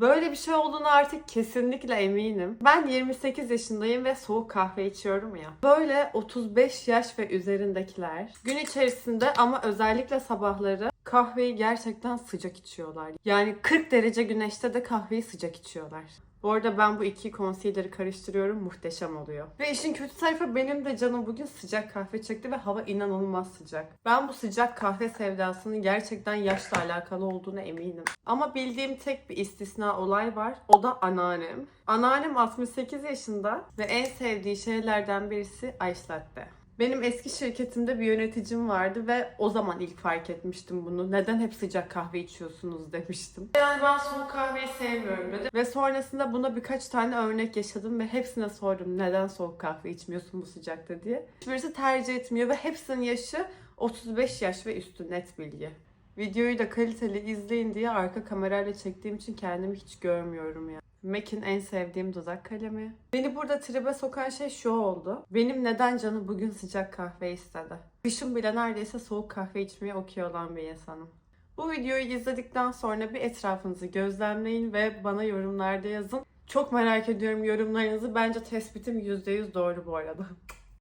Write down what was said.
Böyle bir şey olduğunu artık kesinlikle eminim. Ben 28 yaşındayım ve soğuk kahve içiyorum ya. Böyle 35 yaş ve üzerindekiler gün içerisinde ama özellikle sabahları kahveyi gerçekten sıcak içiyorlar. Yani 40 derece güneşte de kahveyi sıcak içiyorlar. Bu arada ben bu iki concealer'ı karıştırıyorum. Muhteşem oluyor. Ve işin kötü tarafı benim de canım bugün sıcak kahve çekti ve hava inanılmaz sıcak. Ben bu sıcak kahve sevdasının gerçekten yaşla alakalı olduğuna eminim. Ama bildiğim tek bir istisna olay var. O da anneannem. Anneannem 68 yaşında ve en sevdiği şeylerden birisi ice latte. Benim eski şirketimde bir yöneticim vardı ve o zaman ilk fark etmiştim bunu. Neden hep sıcak kahve içiyorsunuz demiştim. Yani ben soğuk kahveyi sevmiyorum dedi. Ve sonrasında buna birkaç tane örnek yaşadım ve hepsine sordum neden soğuk kahve içmiyorsun bu sıcakta diye. Hiçbirisi tercih etmiyor ve hepsinin yaşı 35 yaş ve üstü net bilgi. Videoyu da kaliteli izleyin diye arka kamerayla çektiğim için kendimi hiç görmüyorum ya. MAC'in en sevdiğim dudak kalemi. Beni burada tribe sokan şey şu oldu. Benim neden canım bugün sıcak kahve istedi. Kışın bile neredeyse soğuk kahve içmeye okey olan bir insanım. Bu videoyu izledikten sonra bir etrafınızı gözlemleyin ve bana yorumlarda yazın. Çok merak ediyorum yorumlarınızı. Bence tespitim %100 doğru bu arada.